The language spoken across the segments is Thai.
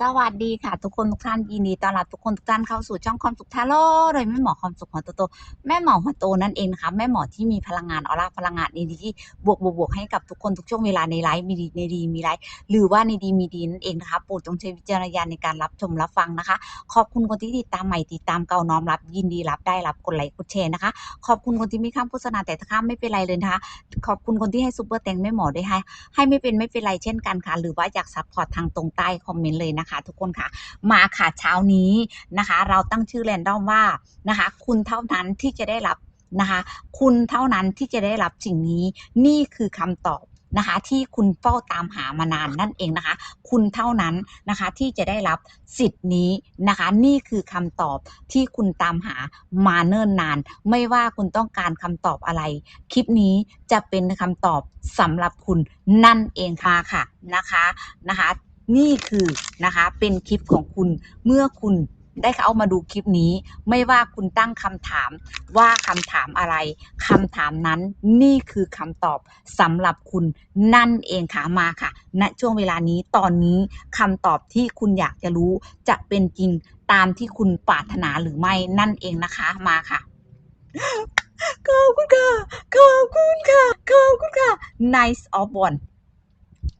สวัสดีค่ะ ทุกคนทุกท่านยินดีต้อนรับทุกคนทุกท่านเข้าสู่ช่องความสุขทาโร่โดยแม่หมอความสุขหัวโตๆแม่หมอหัวโตนั่นเองนะคะแม่หมอที่มีพลังงานออร่าพลังงานดีๆที่บวกบวกบวกให้กับทุกคนทุกช่วงเวลาในไลฟ์มีดีในดีมีไลฟ์หรือว่าในดีมีดีนั่นเองนะคะโปรดจงใช้วิจารณญาณในการรับชมรับฟังนะคะ ขอบคุณคนที่ติดตามใหม่ติดตามเก่าน้อมรับ ยินดีรับได้รับกดไลค์กดแชร์นะคะ ขอบคุณคนที่ไม่ข้ามโฆษณาแต่ถ้าข้ามไม่เป็นไรเลยนะคะ ขอบคุณคนที่ให้ซุปเปอร์แตงแม่หมอได้ให้ให้ไม่เป็นไม่เป็นไรเช่นกันค่ะ หรือว่าอยากซัพพอร์ตทางตรงใต้คอมเมนต์เลยนะคะค่ะทุกคนค่ะ มาค่ะเช้านี้นะคะ เราตั้งชื่อแรนดอมว่านะคะ คุณเท่านั้นที่จะได้รับนะคะ คุณเท่านั้นที่จะได้รับสิ่งนี้ นี่คือคำตอบนะคะที่คุณเฝ้าตามหามานานนั่นเองนะคะ คุณเท่านั้นนะคะที่จะได้รับสิทธิ์นี้นะคะ นี่คือคำตอบที่คุณตามหามาเนิ่นนาน ไม่ว่าคุณต้องการคำตอบอะไร คลิปนี้จะเป็นคำตอบสำหรับคุณนั่นเองค่ะค่ะนะคะนะคะ นี่คือนะคะเป็นคลิปของคุณเมื่อคุณได้เข้ามาดูคลิปนี้ ไม่ว่าคุณตั้งคำถามว่าคำถามอะไรคำถามนั้นนี่คือคำตอบสำหรับคุณนั่นเองค่ะมาค่ะณช่วงเวลานี้ตอนนี้คำตอบที่คุณอยากจะรู้จะเป็นจริงตามที่คุณปรารถนาหรือไม่นั่นเองนะคะมาค่ะขอบคุณค่ะขอบคุณค่ะขอบคุณค่ะ nice of one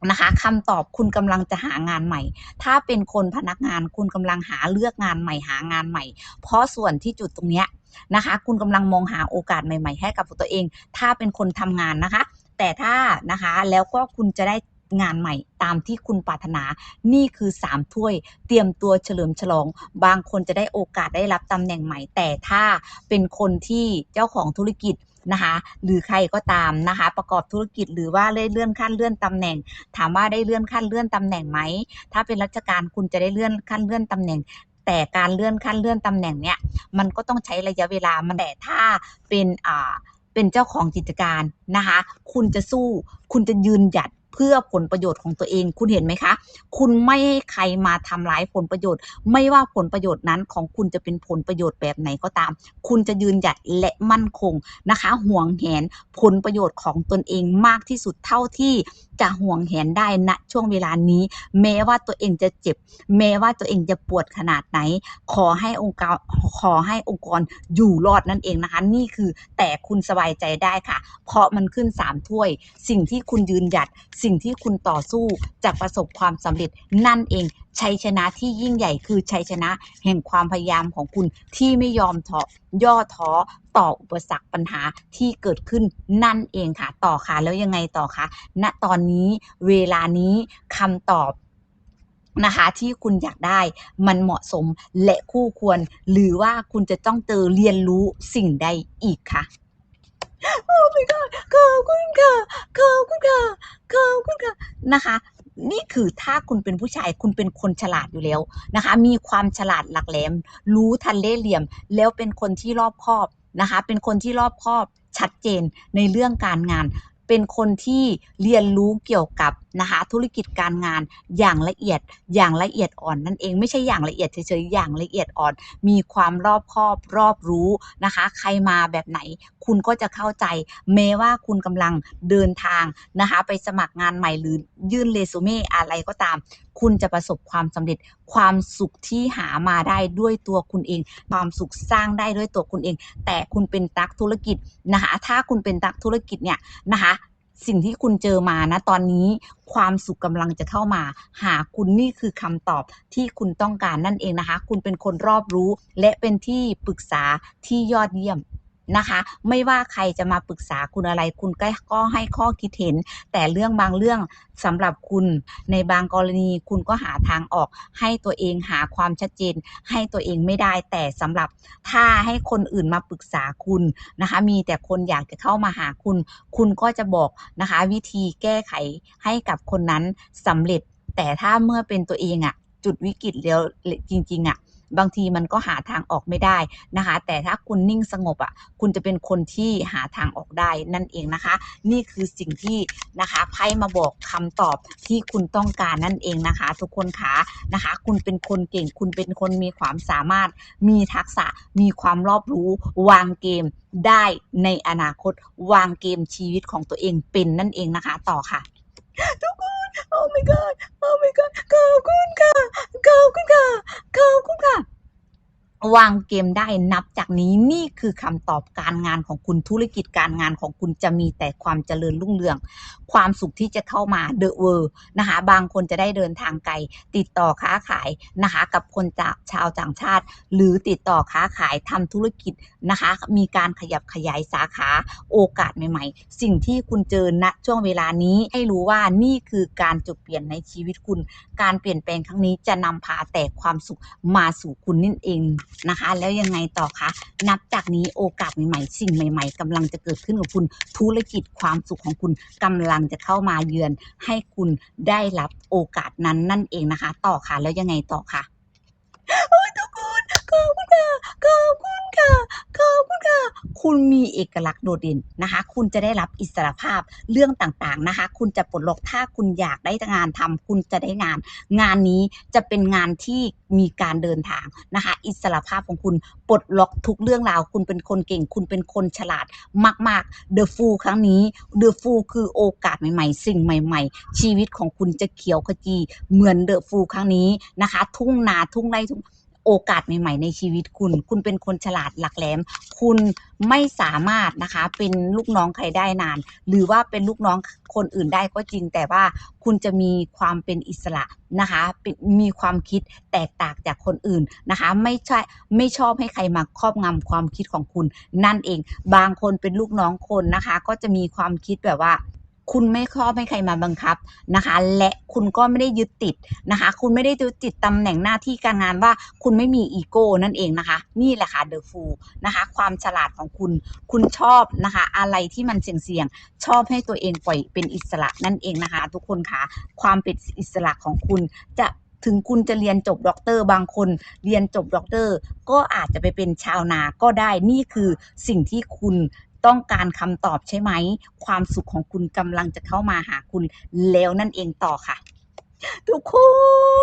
นะคะคำตอบคุณกำลังจะหางานใหม่ ถ้าเป็นคนพนักงานคุณกำลังหาเลือกงานใหม่หางานใหม่ เพราะส่วนที่จุดตรงเนี้ยนะคะ คุณกำลังมองหาโอกาสใหม่ ๆ ให้กับตัวเอง ถ้าเป็นคนทำงานนะคะ แต่ถ้านะคะแล้วก็คุณจะได้งานใหม่ตามที่คุณปรารถนา นี่คือ 3 ถ้วย เตรียมตัวเฉลิมฉลอง บางคนจะได้โอกาสได้รับตำแหน่งใหม่ แต่ถ้าเป็นคนที่เจ้าของธุรกิจ นะคะ หรือใครก็ตามนะคะ ประกอบธุรกิจหรือว่าได้เลื่อนขั้นเลื่อนตำแหน่ง ถามว่าได้เลื่อนขั้นเลื่อนตำแหน่งไหมถ้าเป็นราชการคุณจะได้เลื่อนขั้นเลื่อนตำแหน่งแต่การเลื่อนขั้นเลื่อนตำแหน่งเนี่ยมันก็ต้องใช้ระยะเวลามันแต่ถ้าเป็นอ่าเป็นเจ้าของกิจการนะคะ คุณจะสู้ คุณจะยืนหยัด เพื่อผลประโยชน์ของตัวเอง คุณเห็นไหมคะ คุณไม่ให้ใครมาทำร้ายผลประโยชน์ ไม่ว่าผลประโยชน์นั้นของคุณจะเป็นผลประโยชน์แบบไหนก็ตาม คุณจะยืนหยัดและมั่นคงนะคะ ห่วงแหนผลประโยชน์ของตนเองมากที่สุดเท่าที่จะห่วงแหนได้ณช่วงเวลานี้ แม้ว่าตัวเองจะเจ็บ แม้ว่าตัวเองจะปวดขนาดไหน ขอให้องค์กรขอให้องค์กรอยู่รอดนั่นเองนะคะนี่คือแต่คุณสบายใจได้ค่ะ เพราะมันขึ้นสามถ้วย สิ่งที่คุณยืนหยัด สิ่งที่คุณต่อสู้จะประสบความสำเร็จนั่นเอง ชัยชนะที่ยิ่งใหญ่คือชัยชนะแห่งความพยายามของคุณที่ไม่ยอมท้อย่อท้อต่ออุปสรรคปัญหาที่เกิดขึ้นนั่นเองค่ะต่อค่ะแล้วยังไงต่อคะณตอนนี้เวลานี้คำตอบนะคะที่คุณอยากได้มันเหมาะสมและคู่ควร หรือว่าคุณจะต้องเจอเรียนรู้สิ่งใดอีกคะโอ้ my god ขอบคุณค่ะขอบคุณค่ะขอบคุณค่ะนะคะ นี่คือถ้าคุณเป็นผู้ชายคุณเป็นคนฉลาดอยู่แล้วนะคะ มีความฉลาดหลักแหลม รู้ทันเล่เหลี่ยม แล้วเป็นคนที่รอบคอบนะคะ เป็นคนที่รอบคอบชัดเจนในเรื่องการงาน เป็นคนที่เรียนรู้เกี่ยวกับ นะคะธุรกิจการงานอย่างละเอียดอย่างละเอียดอ่อนนั่นเองไม่ใช่อย่างละเอียดเฉยๆอย่างละเอียดอ่อน มีความรอบคอบรอบรู้นะคะ ใครมาแบบไหนคุณก็จะเข้าใจแม้ว่าคุณกำลังเดินทางนะคะไปสมัครงานใหม่หรือยื่นเรซูเม่อะไรก็ตาม คุณจะประสบความสำเร็จความสุขที่หามาได้ด้วยตัวคุณเอง ความสุขสร้างได้ด้วยตัวคุณเอง แต่คุณเป็นตักธุรกิจนะคะถ้าคุณเป็นตักธุรกิจเนี่ยนะคะ สิ่งที่คุณเจอมานะตอนนี้ความสุขกำลังจะเข้ามา หาคุณนี่คือคำตอบที่คุณต้องการนั่นเองนะคะ คุณเป็นคนรอบรู้ และเป็นที่ปรึกษาที่ยอดเยี่ยม นะคะ ไม่ว่าใครจะมาปรึกษาคุณอะไร คุณก็ก็ให้ข้อคิดเห็น แต่เรื่องบางเรื่องสำหรับคุณในบางกรณีคุณก็หาทางออก ให้ตัวเองหาความชัดเจน ให้ตัวเองไม่ได้แต่สำหรับถ้าให้คนอื่นมาปรึกษาคุณนะคะ มีแต่คนอยากจะเข้ามาหาคุณ คุณก็จะบอกนะคะ วิธีแก้ไขให้กับคนนั้นสำเร็จ แต่ถ้าเมื่อเป็นตัวเองอะจุดวิกฤตแล้วจริง ๆอะ บางทีมันก็หาทางออกไม่ได้นะคะ แต่ถ้าคุณนิ่งสงบอะคุณจะเป็นคนที่หาทางออกได้นั่นเองนะคะ นี่คือสิ่งที่นะคะไพ่มาบอกคำตอบที่คุณต้องการนั่นเองนะคะ ทุกคนคะนะคะ คุณเป็นคนเก่ง คุณเป็นคนมีความสามารถ มีทักษะ มีความรอบรู้วางเกมได้ในอนาคตวางเกมชีวิตของตัวเองเป็นนั่นเองนะคะ ต่อค่ะ Tukun! Oh my God! Oh my God! Kaukun ka! Kaukun ka! Kaukun ka! วางเกมได้นับจากนี้นี่คือคำตอบการงานของคุณธุรกิจการงานของคุณจะมีแต่ความเจริญรุ่งเรือง ความสุขที่จะเข้ามาเดอะเวอร์นะคะบางคนจะได้เดินทางไกล ติดต่อค้าขายนะคะกับคนจากชาวต่างชาติ หรือติดต่อค้าขายทำธุรกิจนะคะ มีการขยับขยายสาขาโอกาสใหม่ๆ สิ่งที่คุณเจอณช่วงเวลานี้ให้รู้ว่านี่คือการจุดเปลี่ยนในชีวิตคุณ การเปลี่ยนแปลงครั้งนี้จะนำพาแต่ความสุขมาสู่คุณนั่นเองนะคะ แล้วยังไงต่อคะนับจากนี้โอกาสใหม่ๆสิ่งใหม่ ๆกำลังจะเกิดขึ้นกับคุณธุรกิจความสุขของคุณกำลังจะเข้ามาเยือน ให้คุณได้รับโอกาสนั้นนั่นเองนะคะ ต่อค่ะแล้วยังไงต่อคะโอ้ยทุกคน อบคุณค่ะขอบคุณค่ะขอบคุณค่ะ คุณมีเอกลักษณ์โดดเด่นนะคะ คุณจะได้รับอิสรภาพเรื่องต่างๆนะคะ คุณจะปลดล็อกถ้าคุณอยากได้งานทำคุณจะได้งาน งานนี้จะเป็นงานที่มีการเดินทางนะคะ อิสรภาพของคุณปลดล็อกทุกเรื่องราว คุณเป็นคนเก่ง คุณเป็นคนฉลาดมากๆ The Fool ครั้งนี้ The Fool คือโอกาสใหม่ๆ สิ่งใหม่ ๆ ชีวิตของคุณจะเขียวขจีเหมือน The Fool ครั้งนี้นะคะ ทุ่งนาทุ่งไร่ทุ่ง โอกาสใหม่ ๆ ในชีวิตคุณ คุณเป็นคนฉลาดหลักแหลม คุณไม่สามารถนะคะ เป็นลูกน้องใครได้นาน หรือว่าเป็นลูกน้องคนอื่นได้ก็จริง แต่ว่าคุณจะมีความเป็นอิสระนะคะมีความคิดแตกต่างจากคนอื่นนะคะ ไม่ใช่ไม่ชอบให้ใครมาครอบงำความคิดของคุณ นั่นเอง บางคนเป็นลูกน้องคนนะคะ ก็จะมีความคิดแบบว่า คุณไม่ชอบให้ใครมาบังคับนะคะ และคุณก็ไม่ได้ยึดติดนะคะ คุณไม่ได้ยึดติดตำแหน่งหน้าที่การงานว่าคุณไม่มีอีโก้นั่นเองนะคะ นี่แหละค่ะเดอะฟูนะคะ ความฉลาดของคุณ คุณชอบนะคะ อะไรที่มันเสี่ยงๆชอบให้ตัวเองปล่อยเป็นอิสระนั่นเองนะคะ ทุกคนค่ะความเป็นอิสระของคุณจะถึงคุณจะเรียนจบด็อกเตอร์บางคนเรียนจบด็อกเตอร์ ก็อาจจะไปเป็นชาวนาก็ได้นี่คือสิ่งที่คุณ ต้องการคำตอบใช่ไหม ความสุขของคุณกำลังจะเข้ามาหาคุณแล้วนั่นเองต่อค่ะ ทุกค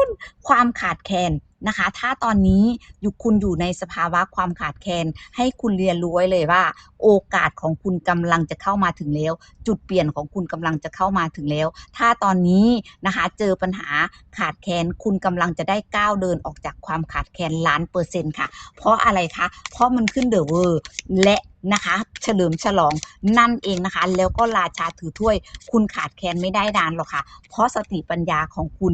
นความขาดแคลนนะคะ ถ้าตอนนี้อยู่คุณอยู่ในสภาวะความขาดแคลนให้คุณเรียนรู้ไว้เลยว่า โอกาสของคุณกำลังจะเข้ามาถึงแล้ว จุดเปลี่ยนของคุณกำลังจะเข้ามาถึงแล้ว ถ้าตอนนี้นะคะเจอปัญหาขาดแคลนคุณกำลังจะได้ก้าวเดินออกจากความขาดแคลนล้านเปอร์เซ็นต์ค่ะ เพราะอะไรคะ เพราะมันขึ้นเดอะเวอร์และ นะคะ เฉลิมฉลองนั่นเองนะคะ แล้วก็ราชาถือถ้วย คุณขาดแคลนไม่ได้นานหรอกค่ะ เพราะสติปัญญาของคุณ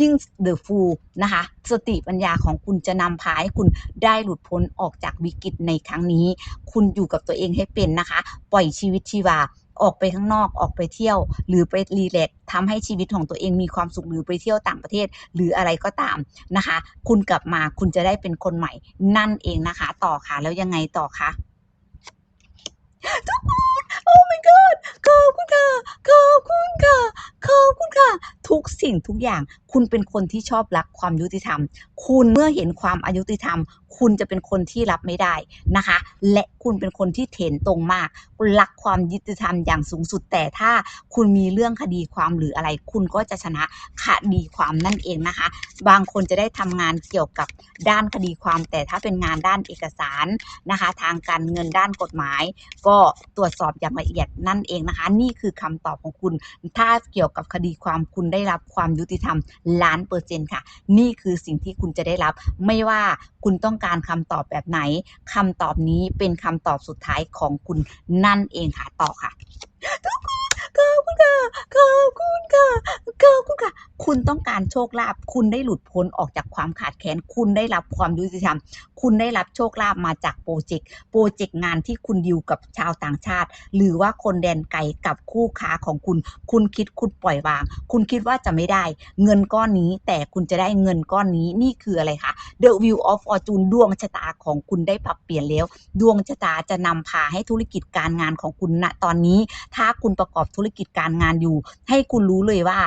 ยิ่งเดอะฟูลนะคะ สติปัญญาของคุณจะนำพาให้คุณได้หลุดพ้นออกจากวิกฤตในครั้งนี้ คุณอยู่กับตัวเองให้เป็นนะคะ ปล่อยชีวิตชีวาออกไปข้างนอกออกไปเที่ยว หรือไปรีแลกซ์ทำให้ชีวิตของตัวเองมีความสุขหรือไปเที่ยวต่างประเทศ หรืออะไรก็ตามนะคะ คุณกลับมาคุณจะได้เป็นคนใหม่นั่นเองนะคะ ต่อค่ะแล้วยังไงต่อคะ 都 อบคุณค่ะ ขอบคุณค่ะ ขอบคุณค่ะ ทุกสิ่งทุกอย่าง คุณเป็นคนที่ชอบรักความยุติธรรม คุณเมื่อเห็นความอายุติธรรม คุณจะเป็นคนที่รับไม่ได้นะคะ และคุณเป็นคนที่เถนตรงมากรักความยุติธรรมอย่างสูงสุด แต่ถ้าคุณมีเรื่องคดีความหรืออะไร คุณก็จะชนะคดีความนั่นเองนะคะ บางคนจะได้ทำงานเกี่ยวกับด้านคดีความ แต่ถ้าเป็นงานด้านเอกสารนะคะ ทางการเงินด้านกฎหมาย ก็ตรวจสอบอย่างละเอียดนั่นเองนะคะนี่คือคำตอบของคุณ ถ้าเกี่ยวกับคดีความคุณได้รับความยุติธรรมล้านเปอร์เซ็นต์ค่ะ นี่คือสิ่งที่คุณจะได้รับ ไม่ว่าคุณต้องการคำตอบแบบไหนคำตอบนี้เป็นคำตอบสุดท้ายของคุณนั่นเองค่ะต่อค่ะทุกคนขอบคุณค่ะขอบคุณค่ะขอบคุณค่ะ คุณต้องการโชคลาภคุณได้หลุดพ้นออกจากความขาดแคลนคุณได้รับความยุติธรรม คุณได้รับโชคลาภมาจากโปรเจกต์โปรเจกต์งานที่คุณดิวกับชาวต่างชาติ หรือว่าคนแดนไกลกับคู่ค้าของคุณ คุณคิดคุณปล่อยวาง คุณคิดว่าจะไม่ได้ เงินก้อนนี้แต่คุณจะได้เงินก้อนนี้นี่คืออะไรคะ The Wheel of Fortune ดวงชะตาของคุณได้ปรับเปลี่ยนแล้ว ดวงชะตาจะนำพาให้ธุรกิจการงานของคุณณตอนนี้ ถ้าคุณประกอบธุรกิจการงานอยู่ ให้คุณรู้เลยว่า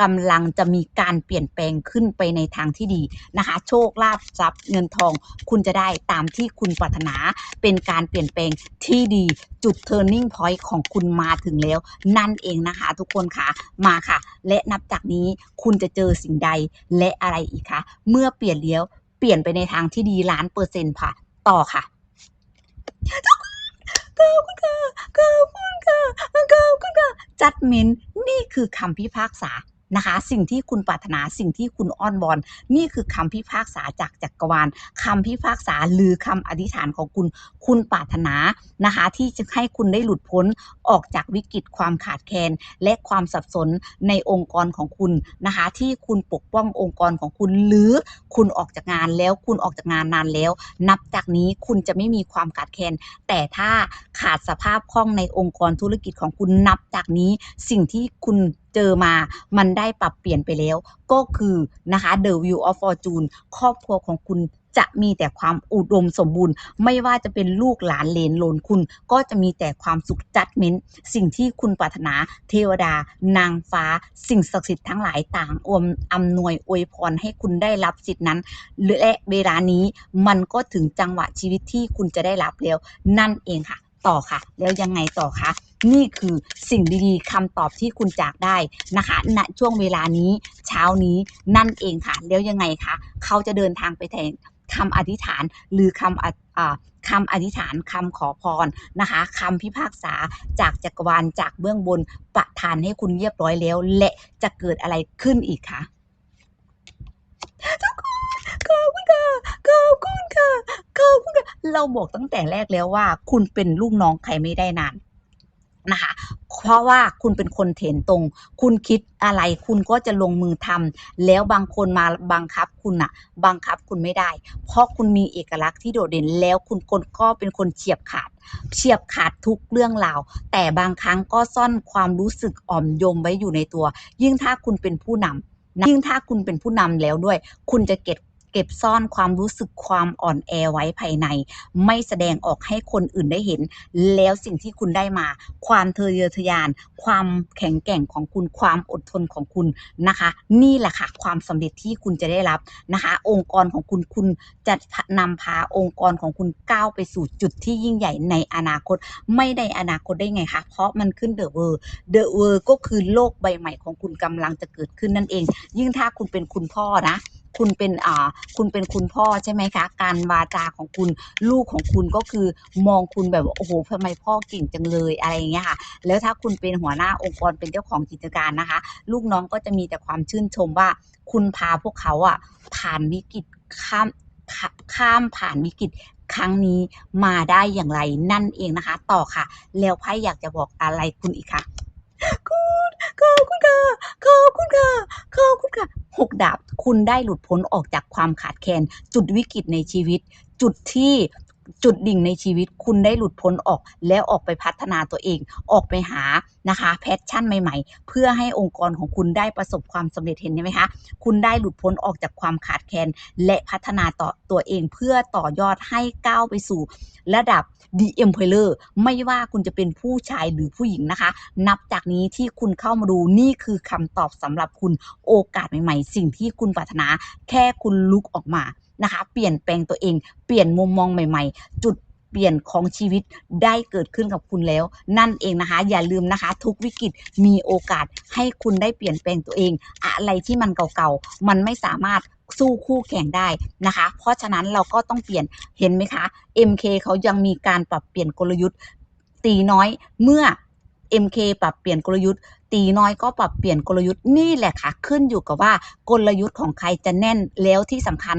กำลังจะมีการเปลี่ยนแปลงขึ้นไปในทางที่ดีนะคะ โชคลาภทรัพย์เงินทอง คุณจะได้ตามที่คุณปรารถนาเป็นการเปลี่ยนแปลงที่ดีจุด turning point ของคุณมาถึงแล้ว นั่นเองนะคะ ทุกคนค่ะมาค่ะ และนับจากนี้คุณจะเจอสิ่งใดและอะไรอีกคะเมื่อเปลี่ยนเลี้ยวเปลี่ยนไปในทางที่ดีล้านเปอร์เซ็นต์ค่ะ ต่อค่ะขอบคุณค่ะขอบคุณค่ะขอบคุณค่ะจัดเมนนี่คือคำพิพากษา นะคะ สิ่งที่คุณปรารถนาสิ่งที่คุณอ้อนวอน นี่คือคำพิพากษาจากจักรวาลคำพิพากษาหรือคำอธิษฐานของคุณ คุณปรารถนานะคะ ที่จะให้คุณได้หลุดพ้น ออกจากวิกฤตความขาดแคลนและความสับสนในองค์กรของคุณนะคะ ที่คุณปกป้ององค์กรของคุณ หรือคุณออกจากงานแล้วคุณออกจากงานนานแล้ว นับจากนี้คุณจะไม่มีความขาดแคลนแต่ถ้าขาดสภาพคล่องในองค์กรธุรกิจของคุณนับจากนี้สิ่งที่คุณเจอมา มันได้ปรับเปลี่ยนไปแล้ว ก็คือนะคะ The View of Fortune ครอบครัวของคุณ จะมีแต่ความอุดมสมบูรณ์ ไม่ว่าจะเป็นลูกหลานเลนโลนคุณ ก็จะมีแต่ความสุขจัดเม้น สิ่งที่คุณปรารถนาเทวดา นางฟ้า สิ่งศักดิ์สิทธิ์ทั้งหลายต่างอวมอำนวยอวยพรให้คุณได้รับสิทธินั้นและเวลานี้มันก็ถึงจังหวะชีวิตที่คุณจะได้รับแล้ว นั่นเองค่ะ ต่อค่ะ แล้วยังไงต่อคะนี่คือสิ่งดีๆคำตอบที่คุณจากได้นะคะณช่วงเวลานี้เช้านี้นั่นเองค่ะ แล้วยังไงคะเขาจะเดินทางไปแทน คำอธิษฐาน หรือคำอคำอธิษฐานคำขอพรนะคะคำพิพากษาจากจักรวาลจากเบื้องบนประทานให้คุณเรียบร้อยแล้ว และจะเกิดอะไรขึ้นอีกคะทุกคนขอบคุณค่ะขอบคุณค่ะขอบคุณค่ะเราบอกตั้งแต่แรกแล้วว่า คุณเป็นลูกน้องใครไม่ได้นาน นะคะเพราะว่าคุณเป็นคนเถนตรง คุณคิดอะไรคุณก็จะลงมือทำแล้วบางคนมาบังคับคุณอะบังคับคุณไม่ได้ เพราะคุณมีเอกลักษณ์ที่โดดเด่นแล้วคุณคนก็เป็นคนเฉียบขาด เฉียบขาดทุกเรื่องราว แต่บางครั้งก็ซ่อนความรู้สึกอ่อมโยมไว้อยู่ในตัว ยิ่งถ้าคุณเป็นผู้นำยิ่งถ้าคุณเป็นผู้นำแล้วด้วย คุณจะเก็บ เก็บซ่อนความรู้สึกความอ่อนแอไว้ภายใน ไม่แสดงออกให้คนอื่นได้เห็น แล้วสิ่งที่คุณได้มา ความทะเยอทะยาน ความแข็งแกร่งของคุณความอดทนของคุณนะคะ นี่แหละค่ะความสำเร็จที่คุณจะได้รับนะคะ องค์กรของคุณคุณจะนำพาองค์กรของคุณก้าวไปสู่จุดที่ยิ่งใหญ่ในอนาคต ไม่ในอนาคตได้ไงคะเพราะมันขึ้นเดอะเวอร์เดอะเวอร์ก็คือโลกใบใหม่ของคุณกำลังจะเกิดขึ้นนั่นเอง ยิ่งถ้าคุณเป็นคุณพ่อนะ คุณเป็นอ่าคุณเป็นคุณพ่อใช่ไหมคะ การวาจาของคุณลูกของคุณก็คือมองคุณแบบว่าโอ้โหทำไมพ่อเก่งจังเลยอะไรอย่างเงี้ยค่ะ แล้วถ้าคุณเป็นหัวหน้าองค์กรเป็นเจ้าของกิจการนะคะ ลูกน้องก็จะมีแต่ความชื่นชมว่าคุณพาพวกเขาอะผ่านวิกฤตข้ามข้าข้ามผ่านวิกฤตครั้งนี้มาได้อย่างไรนั่นเองนะคะ ต่อค่ะ แล้วไพ่อยากจะบอกอะไรคุณอีกคะ คุณขอบคุณค่ะขอบคุณค่ะขอบคุณค่ะหกดาบคุณได้หลุดพ้นออกจากความขาดแคลนจุดวิกฤตในชีวิต จุดที่ จุดดิ่งในชีวิตคุณได้หลุดพ้นออกแล้วออกไปพัฒนาตัวเอง ออกไปหานะคะแพชชั่นใหม่ ๆ เพื่อให้องค์กรของคุณได้ประสบความสำเร็จเห็นไหมคะ คุณได้หลุดพ้นออกจากความขาดแคลนและพัฒนาต่อตัวเองเพื่อต่อยอดให้ก้าวไปสู่ระดับ The Emperor ไม่ว่าคุณจะเป็นผู้ชายหรือผู้หญิงนะคะ นับจากนี้ที่คุณเข้ามาดูนี่คือคำตอบสำหรับคุณโอกาสใหม่ ๆ สิ่งที่คุณปรารถนา แค่คุณลุกออกมา นะคะ เปลี่ยนแปลงตัวเอง เปลี่ยนมุมมองใหม่ ๆ จุดเปลี่ยนของชีวิตได้เกิดขึ้นกับคุณแล้ว นั่นเองนะคะ อย่าลืมนะคะ ทุกวิกฤตมีโอกาสให้คุณได้เปลี่ยนแปลงตัวเอง อะไรที่มันเก่าๆ มันไม่สามารถสู้คู่แข่งได้นะคะ เพราะฉะนั้นเราก็ต้องเปลี่ยนเห็นไหมคะ MK เขายังมีการปรับเปลี่ยนกลยุทธ์ ตีน้อยเมื่อ MK ปรับเปลี่ยนกลยุทธ์ ตีน้อยก็ปรับเปลี่ยนกลยุทธ์นี่แหละค่ะ ขึ้นอยู่กับว่ากลยุทธ์ของใครจะแน่นแล้วที่สำคัญ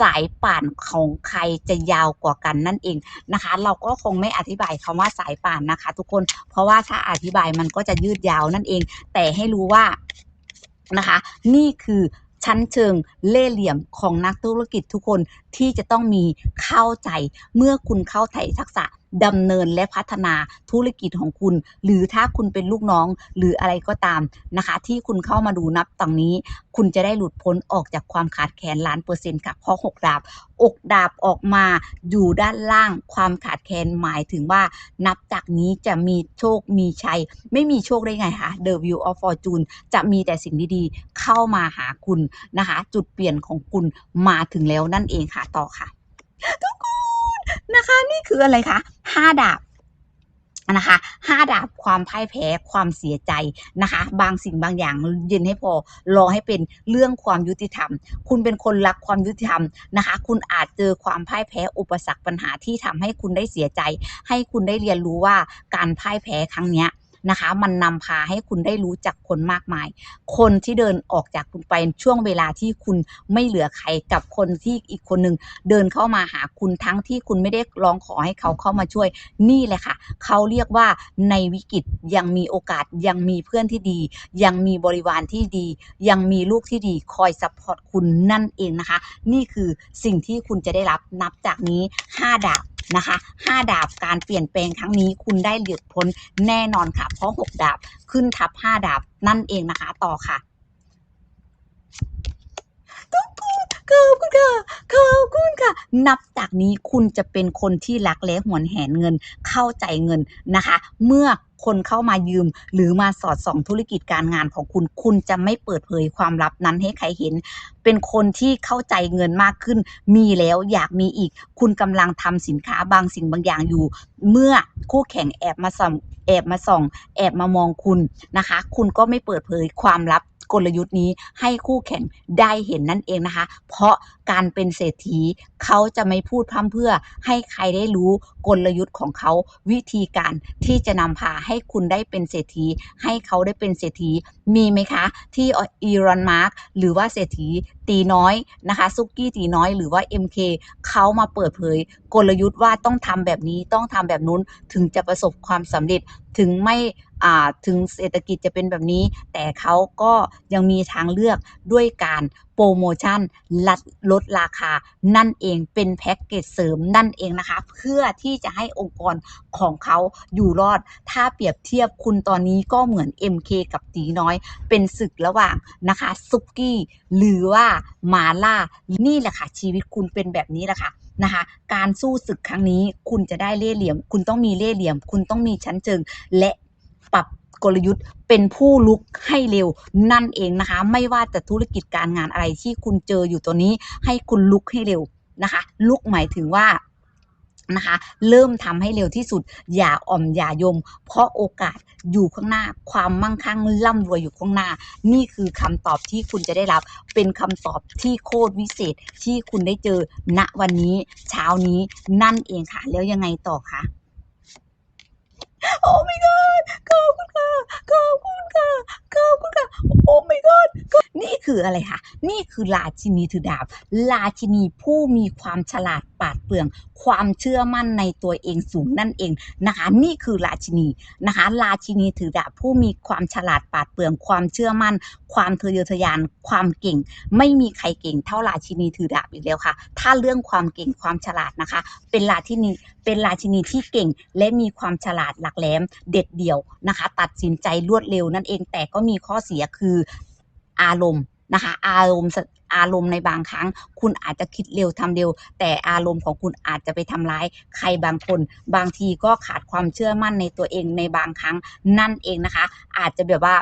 สายป่านของใครจะยาวกว่ากันนั่นเองนะคะ เราก็คงไม่อธิบายคำว่าสายป่านนะคะ ทุกคนเพราะว่าถ้าอธิบายมันก็จะยืดยาวนั่นเอง แต่ให้รู้ว่านะคะ นี่คือชั้นเชิงเล่เหลี่ยมของนักธุรกิจทุกคนที่จะต้องมีเข้าใจเมื่อคุณเข้าใจทักษะ ดำเนินและพัฒนาธุรกิจของคุณ หรือถ้าคุณเป็นลูกน้องหรืออะไรก็ตามนะคะ ที่คุณเข้ามาดูนับตรงนี้ คุณจะได้หลุดพ้นออกจากความขาดแคลนล้านเปอร์เซ็นต์ค่ะเพราะหกดาบอกดาบออกมาอยู่ด้านล่างความขาดแคลนหมายถึงว่านับจากนี้จะมีโชคมีชัย ไม่มีโชคได้ไงคะ The View of Fortune จะมีแต่สิ่งดีๆ เข้ามาหาคุณนะคะ จุดเปลี่ยนของคุณมาถึงแล้วนั่นเองค่ะต่อค่ะทุกคน นะคะ นี่คืออะไรคะห้าดาบนะคะห้าดาบความพ่ายแพ้ความเสียใจนะคะ บางสิ่งบางอย่างเย็นให้พอรอให้เป็นเรื่องความยุติธรรม คุณเป็นคนรักความยุติธรรมนะคะ คุณอาจเจอความพ่ายแพ้อุปสรรคปัญหาที่ทำให้คุณได้เสียใจ ให้คุณได้เรียนรู้ว่าการพ่ายแพ้ครั้งเนี้ย นะคะ มันนำพาให้คุณได้รู้จักคนมากมาย คนที่เดินออกจากคุณไปช่วงเวลาที่คุณไม่เหลือใครกับคนที่อีกคนหนึ่งเดินเข้ามาหาคุณทั้งที่คุณไม่ได้ร้องขอให้เขาเข้ามาช่วยนี่แหละค่ะ เขาเรียกว่าในวิกฤตยังมีโอกาสยังมีเพื่อนที่ดี ยังมีบริวารที่ดี ยังมีลูกที่ดีคอยซัพพอร์ตคุณนั่นเองนะคะ นี่คือสิ่งที่คุณจะได้รับนับจากนี้ 5 ดาบ นะคะ5ดาบการเปลี่ยนแปลงครั้งนี้คุณได้หลุดพ้นแน่นอนค่ะ เพราะ 6 ดาบขึ้นทับ 5 ดาบนั่นเองนะคะ ต่อค่ะ ทุกคน ขอบคุณค่ะ ขอบคุณค่ะ นับจากนี้คุณจะเป็นคนที่รักและหวนแหนเงิน เข้าใจเงินนะคะ เมื่อคนเข้ามายืม หรือมาสอดส่องธุรกิจการงานของคุณ คุณจะไม่เปิดเผยความลับนั้นให้ใครเห็น เป็นคนที่เข้าใจเงินมากขึ้น มีแล้วอยากมีอีก คุณกำลังทำสินค้าบางสิ่งบางอย่างอยู่ เมื่อคู่แข่งแอบมาส่องแอบมาส่อง แอบมามองคุณนะคะ คุณก็ไม่เปิดเผยความลับ กลยุทธ์นี้ให้คู่แข่งได้เห็นนั่นเองนะคะ เพราะการเป็นเศรษฐีเขาจะไม่พูดพร่ำเพื่อให้ใครได้รู้กลยุทธ์ของเขาวิธีการที่จะนำพาให้คุณได้เป็นเศรษฐี ให้เขาได้เป็นเศรษฐีมีไหมคะ ที่อีรอนมาร์กหรือว่าเศรษฐีตีน้อยนะคะซุกกี้ตีน้อยหรือว่า MK เขามาเปิดเผย กลยุทธ์ว่าต้องทำแบบนี้ต้องทำแบบนู้นถึงจะประสบความสำเร็จถึงไม่ ถึงเศรษฐกิจจะเป็นแบบนี้ แต่เขาก็ยังมีทางเลือกด้วยการโปรโมชั่นลดลดราคา นั่นเองเป็นแพ็กเกจเสริมนั่นเองนะคะ เพื่อที่จะให้องค์กรของเขาอยู่รอด ถ้าเปรียบเทียบคุณตอนนี้ก็เหมือน MK กับตีน้อย เป็นศึกระหว่างนะคะซุกี้หรือว่ามาล่านี่แหละค่ะชีวิตคุณเป็นแบบนี้แหละค่ะนะคะการสู้ศึกครั้งนี้คุณจะได้เล่ห์เหลี่ยม คุณต้องมีเล่ห์เหลี่ยม คุณต้องมีชั้นเชิง และ ปรับกลยุทธ์เป็นผู้ลุกให้เร็วนั่นเองนะคะ ไม่ว่าจะธุรกิจการงานอะไรที่คุณเจออยู่ตัวนี้ ให้คุณลุกให้เร็วนะคะ ลุกหมายถึงว่านะคะเริ่มทำให้เร็วที่สุด อย่าอ่อมอย่ายม เพราะโอกาสอยู่ข้างหน้า ความมั่งคั่งร่ำรวยอยู่ข้างหน้า นี่คือคำตอบที่คุณจะได้รับ เป็นคำตอบที่โคตรวิเศษที่คุณได้เจอณวันนี้เช้านี้นั่นเองค่ะ แล้วยังไงต่อคะ โอ้ my god ขอบคุณค่ะขอบคุณค่ะขอบคุณค่ะ โอ้ my god นี่คืออะไรคะ นี่คือราชินีถือดาบ ราชินีผู้มีความฉลาด ปราดเปรื่อง ความเชื่อมั่นในตัวเองสูงนั่นเองนะคะนี่คือราชินีนะคะราชินีถือดาบผู้มีความฉลาดปราดเปรื่อง ความเชื่อมั่น ความทะเยอทะยาน ความเก่ง ไม่มีใครเก่งเท่าราชินีถือดาบอีกแล้วค่ะ ถ้าเรื่องความเก่งความฉลาดนะคะ เป็นราชินีเป็นราชินีที่เก่งและมีความฉลาดหลักแหลมเด็ดเดี่ยวนะคะ ตัดสินใจรวดเร็วนั่นเองแต่ก็มีข้อเสียคืออารมณ์ นะคะ อารมณ์อารมณ์ในบางครั้ง คุณอาจจะคิดเร็วทำเร็ว แต่อารมณ์ของคุณอาจจะไปทำร้ายใครบางคน บางทีก็ขาดความเชื่อมั่นในตัวเองในบางครั้งนั่นเองนะคะ อาจจะแบบว่า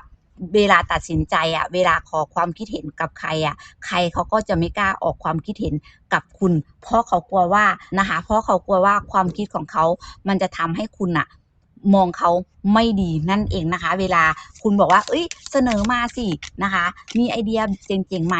เวลาตัดสินใจอะเวลาขอความคิดเห็นกับใครอะใครเขาก็จะไม่กล้าออกความคิดเห็นกับคุณ เพราะเขากลัวว่านะคะ เพราะเขากลัวว่าความคิดของเขา มันจะทำให้คุณอะ มองเขาไม่ดีนั่นเองนะคะ เวลาคุณบอกว่า เอ้ย เสนอมาสินะคะ มีไอเดียเจ๋งๆไหม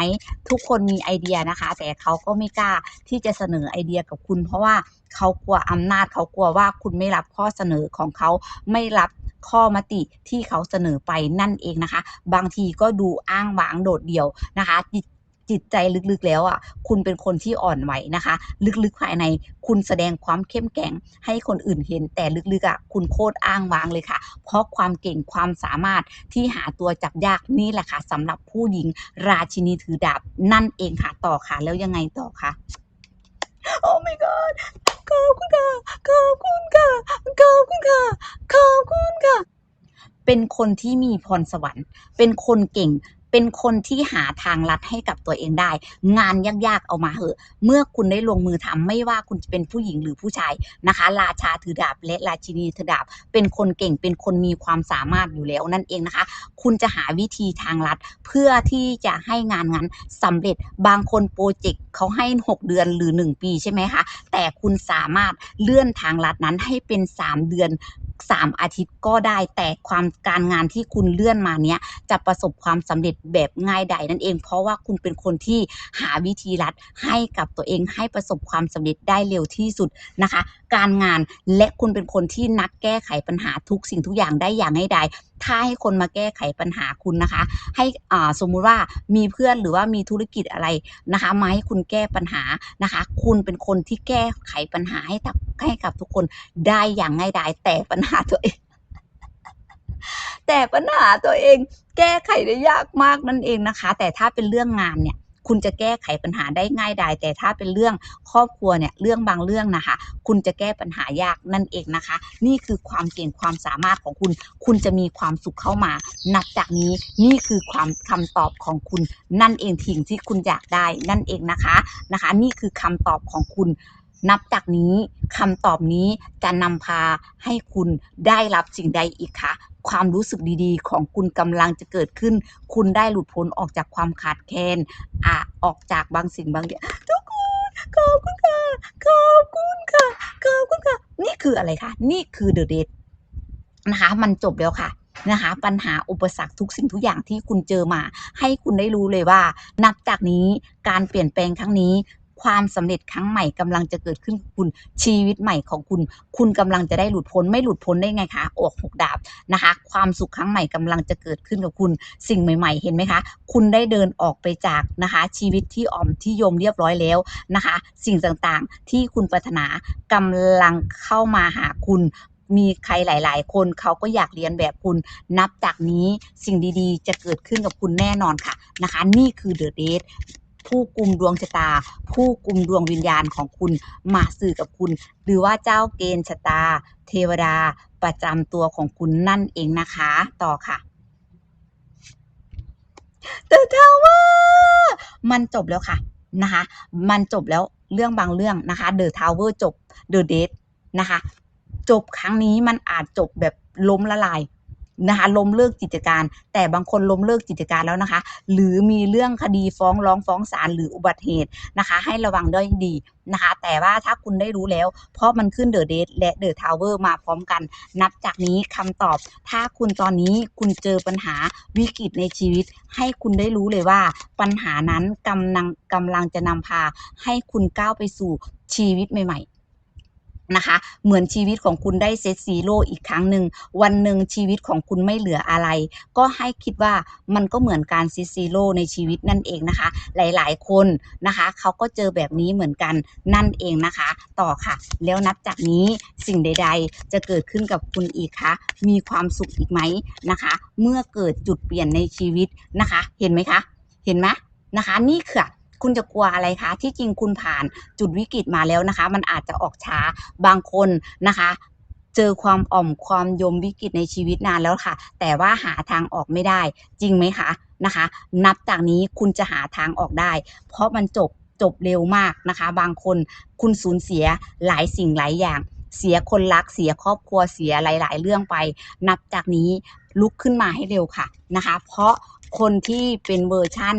ทุกคนมีไอเดียนะคะ แต่เขาก็ไม่กล้าที่จะเสนอไอเดียกับคุณ เพราะว่าเขากลัวอำนาจเขากลัวว่าคุณไม่รับข้อเสนอของเขาไม่รับข้อมติที่เขาเสนอไปนั่นเองนะคะ บางทีก็ดูอ้างว้างโดดเดี่ยวนะคะจิต จิตใจลึกๆแล้วอะคุณเป็นคนที่อ่อนไหวนะคะ ลึกๆภายในคุณแสดงความเข้มแข็งให้คนอื่นเห็นแต่ลึกๆอะคุณโคตรอ้างว้างเลยค่ะ เพราะความเก่งความสามารถที่หาตัวจับยากนี่แหละค่ะสำหรับผู้หญิงราชินีถือดาบนั่นเองค่ะต่อค่ะ แล้วยังไงต่อคะโอ้ my god ขอบคุณค่ะขอบคุณค่ะขอบคุณค่ะขอบคุณค่ะเป็นคนที่มีพรสวรรค์ เป็นคนเก่ง เป็นคนที่หาทางลัดให้กับตัวเองได้ งานยากๆเอามาเหอะ เมื่อคุณได้ลงมือทำไม่ว่าคุณจะเป็นผู้หญิงหรือผู้ชายนะคะ ราชาถือดาบและราชินีถือดาบ เป็นคนเก่งเป็นคนมีความสามารถอยู่แล้วนั่นเองนะคะ คุณจะหาวิธีทางลัดเพื่อที่จะให้งานนั้นสำเร็จบางคนโปรเจกต์เขาให้ 6 เดือนหรือ 1 ปีใช่ไหมคะแต่คุณสามารถเลื่อนทางลัดนั้นให้เป็น 3 เดือน 3อาทิตย์ก็ได้แต่ความการงานที่คุณเลื่อนมาเนี้ยจะประสบความสำเร็จแบบง่ายดายนั่นเอง เพราะว่าคุณเป็นคนที่หาวิธีรัดให้กับตัวเองให้ประสบความสำเร็จได้เร็วที่สุดนะคะ การงาน และคุณเป็นคนที่นัดแก้ไขปัญหาทุกสิ่งทุกอย่างได้อย่างง่ายดายถ้าให้คนมาแก้ไขปัญหาคุณนะคะ ให้อ่าสมมุติว่ามีเพื่อนหรือว่ามีธุรกิจอะไรนะคะมาให้คุณแก้ปัญหานะคะ คุณเป็นคนที่แก้ไขปัญหาให้กับให้กับทุกคนได้อย่างง่ายดายแต่ปัญหาตัวเอง แต่ปัญหาตัวเองแก้ไขได้ยากมากนั่นเองนะคะ แต่ถ้าเป็นเรื่องงานเนี่ย คุณจะแก้ไขปัญหาได้ง่ายดาย แต่ถ้าเป็นเรื่องครอบครัวเนี่ยเรื่องบางเรื่องนะคะ คุณจะแก้ปัญหายากนั่นเองนะคะ นี่คือความเก่งความสามารถของคุณ คุณจะมีความสุขเข้ามา นับจากนี้นี่คือความคำตอบของคุณ นั่นเองทิ้งที่คุณอยากได้นั่นเองนะคะนะคะ นี่คือคำตอบของคุณนับจากนี้คำตอบนี้จะนำพาให้คุณได้รับสิ่งใดอีกคะ ความรู้สึกดีๆ ของคุณกำลังจะเกิดขึ้น คุณได้หลุดพ้นออกจากความขาดแคลนอะออกจากบางสิ่งบางอย่างทุกคนขอบคุณค่ะขอบคุณค่ะขอบคุณค่ะ นี่คืออะไรคะนี่คือเดอะเดทนะคะ มันจบแล้วค่ะนะคะปัญหาอุปสรรคทุกสิ่งทุกอย่างที่คุณเจอมา ให้คุณได้รู้เลยว่า นับจากนี้การเปลี่ยนแปลงครั้งนี้ ความสำเร็จครั้งใหม่กำลังจะเกิดขึ้นคุณชีวิตใหม่ของคุณ คุณกำลังจะได้หลุดพ้นไม่หลุดพ้นได้ไงคะออกหกดาบนะคะ ความสุขครั้งใหม่กำลังจะเกิดขึ้นกับคุณสิ่งใหม่ ๆ เห็นไหมคะ คุณได้เดินออกไปจากนะคะ ชีวิตที่อ่อมที่ยมเรียบร้อยแล้วนะคะ สิ่งต่างๆที่คุณปรารถนากำลังเข้ามาหาคุณมีใครหลาย ๆ คนเขาก็อยากเรียนแบบคุณ นับจากนี้สิ่งดีๆ จะเกิดขึ้นกับคุณแน่นอนค่ะนะคะ นี่คือเดอะเดท ผู้กุมดวงชะตา ผู้กุมดวงวิญญาณของคุณมาสื่อกับคุณ หรือว่าเจ้าเกณฑ์ชะตา เทวดาประจำตัวของคุณนั่นเองนะคะ ต่อค่ะเดอะทาวเวอร์มันจบแล้วค่ะนะคะ มันจบแล้วเรื่องบางเรื่องนะคะเดอะทาวเวอร์จบเดอะเดทนะคะ จบครั้งนี้มันอาจจบแบบล้มละลาย นะคะล้มเลิกกิจการ แต่บางคนล้มเลิกกิจการแล้วนะคะ หรือมีเรื่องคดีฟ้องร้องฟ้องศาลหรืออุบัติเหตุนะคะ ให้ระวังด้วยดีนะคะ แต่ว่าถ้าคุณได้รู้แล้ว เพราะมันขึ้นเดอะเดทและเดอะทาวเวอร์มาพร้อมกัน นับจากนี้คำตอบ ถ้าคุณตอนนี้คุณเจอปัญหาวิกฤตในชีวิต ให้คุณได้รู้เลยว่า ปัญหานั้นกำลังกำลังจะนำพา ให้คุณก้าวไปสู่ชีวิตใหม่ ๆ นะคะ เหมือนชีวิตของคุณได้เซตซีโร่อีกครั้งหนึ่ง วันหนึ่งชีวิตของคุณไม่เหลืออะไร ก็ให้คิดว่ามันก็เหมือนการเซตซีโร่ในชีวิตนั่นเองนะคะ หลายๆ คนนะคะเขาก็เจอแบบนี้เหมือนกันนั่นเองนะคะ ต่อค่ะ แล้วนับจากนี้สิ่งใด ๆ จะเกิดขึ้นกับคุณอีกคะมีความสุขอีกไหมนะคะ เมื่อเกิดจุดเปลี่ยนในชีวิตนะคะ เห็นไหมคะ เห็นไหมนะคะ นี่ค่ะ คุณจะกลัวอะไรคะ ที่จริงคุณผ่านจุดวิกฤตมาแล้วนะคะ มันอาจจะออกช้าบางคนนะคะเจอความอ่อมความยมวิกฤตในชีวิตนานแล้วค่ะ แต่ว่าหาทางออกไม่ได้ จริงไหมคะนะคะ นับจากนี้คุณจะหาทางออกได้ เพราะมันจบจบเร็วมากนะคะ บางคนคุณสูญเสียหลายสิ่งหลายอย่าง เสียคนรักเสียครอบครัวเสียหลาย ๆ เรื่องไป นับจากนี้ลุกขึ้นมาให้เร็วค่ะนะคะ เพราะคนที่เป็นเวอร์ชั่น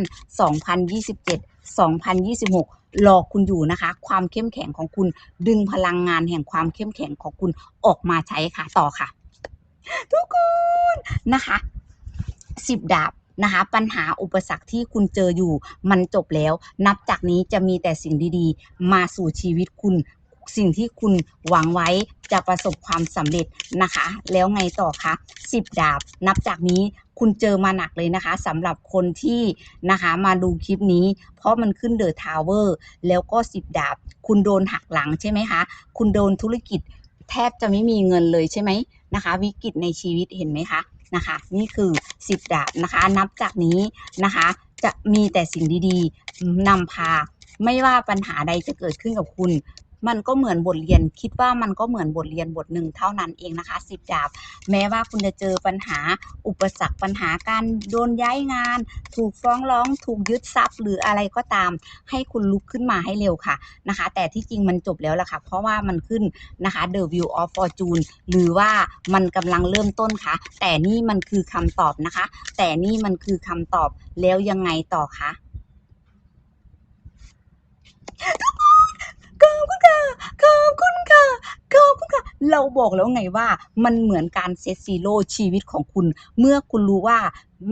2027 2026 รอคุณอยู่นะคะ ความเข้มแข็งของคุณดึงพลังงานแห่งความเข้มแข็งของคุณออกมาใช้ค่ะต่อค่ะ ทุกคนนะคะสิบดาบนะคะปัญหาอุปสรรคที่คุณเจออยู่มันจบแล้ว นับจากนี้จะมีแต่สิ่งดีๆ มาสู่ชีวิตคุณ สิ่งที่คุณหวังไว้จะประสบความสำเร็จนะคะ แล้วไงต่อคะสิบดาบ นับจากนี้ คุณเจอมาหนักเลยนะคะสำหรับคนที่นะคะมาดูคลิปนี้ เพราะมันขึ้นเดอะทาวเวอร์แล้วก็สิบดาบ คุณโดนหักหลังใช่ไหมคะ คุณโดนธุรกิจแทบจะไม่มีเงินเลยใช่ไหมนะคะ วิกฤตในชีวิตเห็นไหมคะนะคะนี่คือสิบดาบนะคะ นับจากนี้นะคะ จะมีแต่สิ่งดีๆนำพา ไม่ว่าปัญหาใดจะเกิดขึ้นกับคุณ มันก็เหมือนบทเรียน คิดว่ามันก็เหมือนบทเรียนบทหนึ่งเท่านั้นเองนะคะสิบดาบ แม้ว่าคุณจะเจอปัญหาอุปสรรคปัญหาการโดนย้ายงาน ถูกฟ้องร้อง ถูกยึดทรัพย์ หรืออะไรก็ตาม ให้คุณลุกขึ้นมาให้เร็วค่ะนะคะ แต่ที่จริงมันจบแล้วล่ะค่ะ เพราะว่ามันขึ้นนะคะ The View of Fortune หรือว่ามันกำลังเริ่มต้นค่ะ แต่นี่มันคือคำตอบนะคะ แต่นี่มันคือคำตอบแล้วยังไงต่อคะ อบคุณค่ะ ขอบคุณค่ะ ขอบคุณค่ะ เราบอกแล้วไงว่ามันเหมือนการเซตซีโร่ชีวิตของคุณ เมื่อคุณรู้ว่า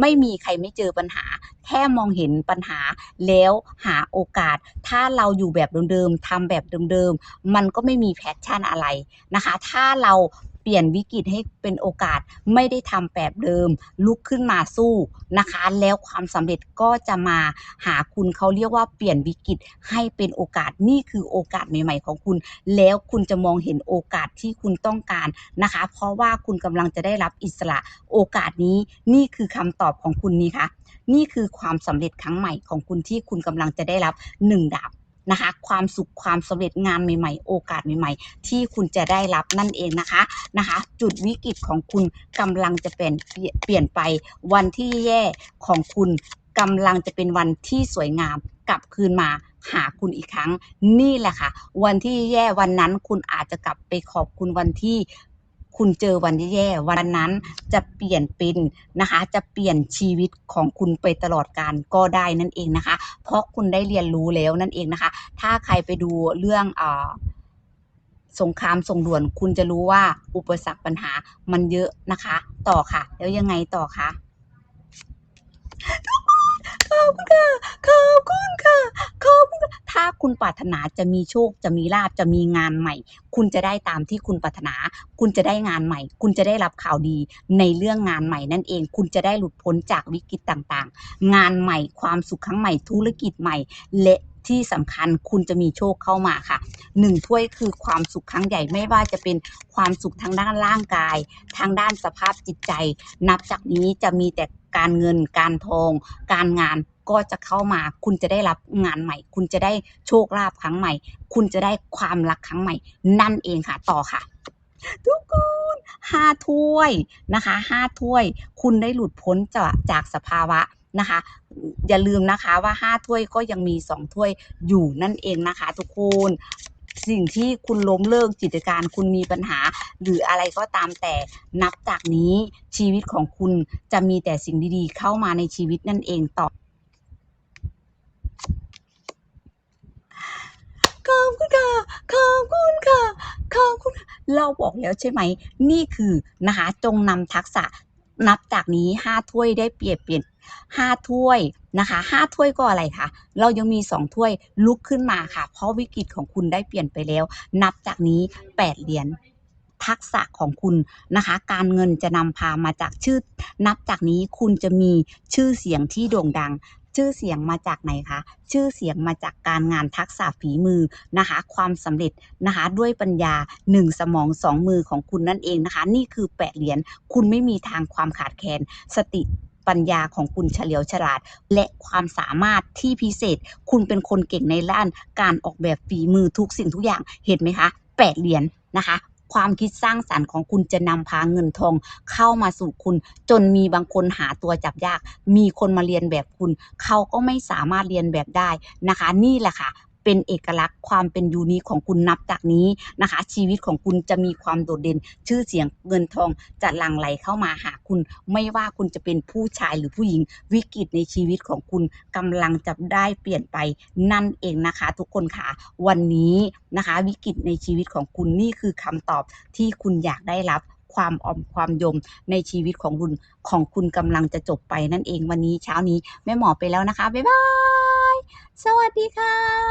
ไม่มีใครไม่เจอปัญหา แค่มองเห็นปัญหาแล้วหาโอกาส ถ้าเราอยู่แบบเดิมๆทำแบบเดิมๆ มันก็ไม่มีแพชชั่นอะไรนะคะ ถ้าเรา ลี่ยนวิกฤตให้เป็นโอกาสไม่ได้ทำแบบเดิม ลุกขึ้นมาสู้นะคะ แล้วความสำเร็จก็จะมาหาคุณเขาเรียกว่าเปลี่ยนวิกฤตให้เป็นโอกาสนี่คือโอกาสใหม่ ๆ ของคุณ แล้วคุณจะมองเห็นโอกาสที่คุณต้องการนะคะ เพราะว่าคุณกำลังจะได้รับอิสระโอกาสนี้นี่คือคำตอบของคุณนี่คะนี่คือความสำเร็จครั้งใหม่ของคุณที่คุณกำลังจะได้รับหนึ่งดาบ นะคะ ความสุขความสำเร็จงานใหม่ๆ โอกาสใหม่ๆ ที่คุณจะได้รับนั่นเองนะคะนะคะ จุดวิกฤตของคุณกำลังจะเปลี่ยนเปลี่ยนไปวันที่แย่ของคุณกำลังจะเป็นวันที่สวยงามกลับคืนมาหาคุณอีกครั้ง นี่แหละค่ะ วันที่แย่วันนั้นคุณอาจจะกลับไปขอบคุณวันที่ คุณเจอวันแย่ๆวันนั้นจะเปลี่ยนเป็นนะคะ จะเปลี่ยนชีวิตของคุณไปตลอดการก็ได้นั่นเองนะคะ เพราะคุณได้เรียนรู้แล้วนั่นเองนะคะ ถ้าใครไปดูเรื่องอสงครามส่งด่วน คุณจะรู้ว่าอุปสรรคปัญหามันเยอะนะคะ ต่อค่ะ แล้วยังไงต่อคะ อบคุณค่ะ ขอบคุณค่ะ ขอบคุณค่ะถ้าคุณปรารถนาจะมีโชค จะมีลาบ จะมีงานใหม่ คุณจะได้ตามที่คุณปรารถนา คุณจะได้งานใหม่ คุณจะได้รับข่าวดีในเรื่องงานใหม่นั่นเอง คุณจะได้หลุดพ้นจากวิกฤตต่างๆ งานใหม่ ความสุขครั้งใหม่ ธุรกิจใหม่ และ ที่สำคัญคุณจะมีโชคเข้ามาค่ะหนึ่งถ้วยคือความสุขครั้งใหญ่ไม่ว่าจะเป็นความสุขทางด้านร่างกาย ทางด้านสภาพจิตใจ นับจากนี้จะมีแต่การเงินการทอง การงานก็จะเข้ามา คุณจะได้รับงานใหม่ คุณจะได้โชคลาภครั้งใหม่ คุณจะได้ความรักครั้งใหม่ นั่นเองค่ะต่อค่ะ ทุกคนห้าถ้วยนะคะห้าถ้วย คุณได้หลุดพ้นจากจากสภาวะนะคะ อย่าลืมนะคะว่าห้าถ้วยก็ยังมีสองถ้วยอยู่นั่นเองนะคะ ทุกคนสิ่งที่คุณล้มเลิกกิจการคุณมีปัญหา หรืออะไรก็ตามแต่นับจากนี้ชีวิตของคุณจะมีแต่สิ่งดีๆ เข้ามาในชีวิตนั่นเองต่อขอบคุณค่ะขอบคุณค่ะขอบคุณค่ะเราบอกแล้วใช่ไหม นี่คือนะคะจงนำทักษะนับจากนี้ 5 ถ้วยได้เปรียบเปลี่ยน 5 ถ้วยนะคะ 5 ถ้วยก็อะไรคะ เรายังมี 2 ถ้วยลุกขึ้นมาค่ะ เพราะวิกฤตของคุณได้เปลี่ยนไปแล้ว นับจากนี้ 8 เหรียญทักษะของคุณนะคะ การเงินจะนำพามาจากชื่อ นับจากนี้คุณจะมีชื่อเสียงที่โด่งดัง ชื่อเสียงมาจากไหนคะ ชื่อเสียงมาจากการงานทักษะฝีมือนะคะ ความสำเร็จนะคะ ด้วยปัญญา 1 สมอง 2 มือของคุณนั่นเองนะคะ นี่คือ 8 เหรียญคุณไม่มีทางความขาดแคลนสติ ปัญญาของคุณเฉลียวฉลาด และความสามารถที่พิเศษ คุณเป็นคนเก่งในด้านการออกแบบฝีมือทุกสิ่งทุกอย่างเห็นไหมคะ8เหรียญนะคะความคิดสร้างสรรค์ของคุณจะนำพาเงินทองเข้ามาสู่คุณ จนมีบางคนหาตัวจับยาก มีคนมาเรียนแบบคุณ เขาก็ไม่สามารถเรียนแบบได้นะคะ นี่แหละค่ะ เป็นเอกลักษณ์ความเป็นยูนิคของคุณนับจากนี้นะคะ ชีวิตของคุณจะมีความโดดเด่น ชื่อเสียงเงินทองจะหลั่งไหลเข้ามาหาคุณ ไม่ว่าคุณจะเป็นผู้ชายหรือผู้หญิงวิกฤตในชีวิตของคุณกำลังจะได้เปลี่ยนไปนั่นเองนะคะ ทุกคนค่ะ วันนี้นะคะ วิกฤตในชีวิตของคุณนี่คือคำตอบที่คุณอยากได้รับความออมความยมในชีวิตของคุณของคุณกำลังจะจบไปนั่นเองวันนี้เช้านี้แม่หมอไปแล้วนะคะ บ๊ายบาย สวัสดีค่ะ